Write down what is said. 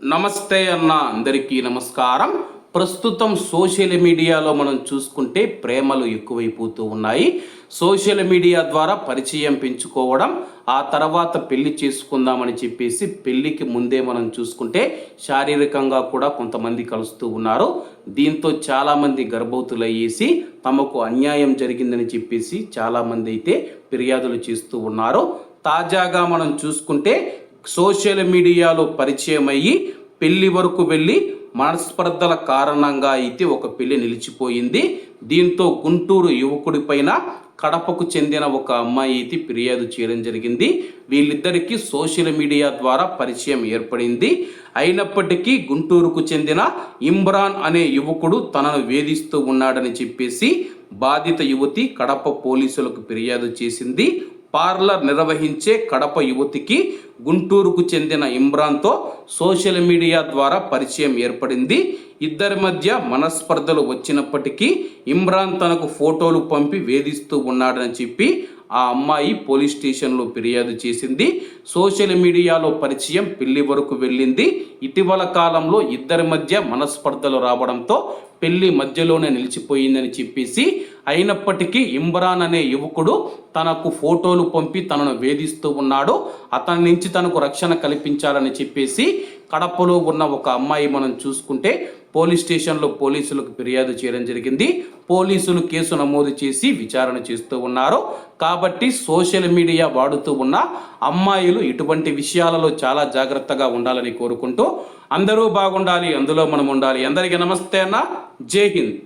నమస్తే అన్న అందరికీ నమస్కారం. ప్రస్తుతం సోషల్ మీడియాలో మనం చూసుకుంటే ప్రేమలు ఎక్కువైపోతూ ఉన్నాయి. సోషల్ మీడియా ద్వారా పరిచయం పెంచుకోవడం ఆ తర్వాత పెళ్ళి చేసుకుందామని చెప్పేసి పెళ్ళికి ముందే మనం చూసుకుంటే శారీరకంగా కూడా కొంతమంది కలుస్తూ ఉన్నారు. దీంతో చాలామంది గర్భవతులయ్యేసి తమకు అన్యాయం జరిగిందని చెప్పేసి చాలామంది అయితే ఫిర్యాదులు చేస్తూ ఉన్నారు. తాజాగా మనం చూసుకుంటే సోషల్ మీడియాలో పరిచయం అయ్యి పెళ్ళి వరకు వెళ్ళి మనస్పర్ధల కారణంగా అయితే ఒక పెళ్ళి నిలిచిపోయింది. దీంతో గుంటూరు యువకుడి పైన కడపకు చెందిన ఒక అమ్మాయి అయితే ఫిర్యాదు చేయడం జరిగింది. వీళ్ళిద్దరికీ సోషల్ మీడియా ద్వారా పరిచయం ఏర్పడింది. అయినప్పటికీ గుంటూరుకు చెందిన ఇమ్రాన్ అనే యువకుడు తనను వేధిస్తూ ఉన్నాడని చెప్పేసి బాధిత యువతి కడప పోలీసులకు ఫిర్యాదు చేసింది. పార్లర్ నిర్వహించే కడప యువతికి గుంటూరుకు చెందిన ఇమ్రాన్తో సోషల్ మీడియా ద్వారా పరిచయం ఏర్పడింది. ఇద్దరి మధ్య మనస్పర్ధలు వచ్చినప్పటికీ ఇమ్రాన్ తనకు ఫోటోలు పంపి వేధిస్తూ ఉన్నాడని చెప్పి ఆ అమ్మాయి పోలీస్ స్టేషన్లో ఫిర్యాదు చేసింది. సోషల్ మీడియాలో పరిచయం పెళ్ళి వరకు వెళ్ళింది. ఇటీవల కాలంలో ఇద్దరి మధ్య మనస్పర్ధలు రావడంతో పెళ్ళి మధ్యలోనే నిలిచిపోయిందని చెప్పేసి అయినప్పటికీ ఇమ్రాన్ అనే యువకుడు తనకు ఫోటోలు పంపి తనను వేధిస్తూ ఉన్నాడు. అతని నుంచి తనకు రక్షణ కల్పించాలని చెప్పేసి కడపలో ఉన్న ఒక అమ్మాయి మనం చూసుకుంటే పోలీస్ స్టేషన్లో పోలీసులకు ఫిర్యాదు చేయడం జరిగింది. పోలీసులు కేసు నమోదు చేసి విచారణ చేస్తూ ఉన్నారు. కాబట్టి సోషల్ మీడియా వాడుతూ ఉన్న అమ్మాయిలు ఇటువంటి విషయాలలో చాలా జాగ్రత్తగా ఉండాలని కోరుకుంటూ అందరూ బాగుండాలి అందులో మనం ఉండాలి. అందరికీ నమస్తే అన్న. జై హింద్.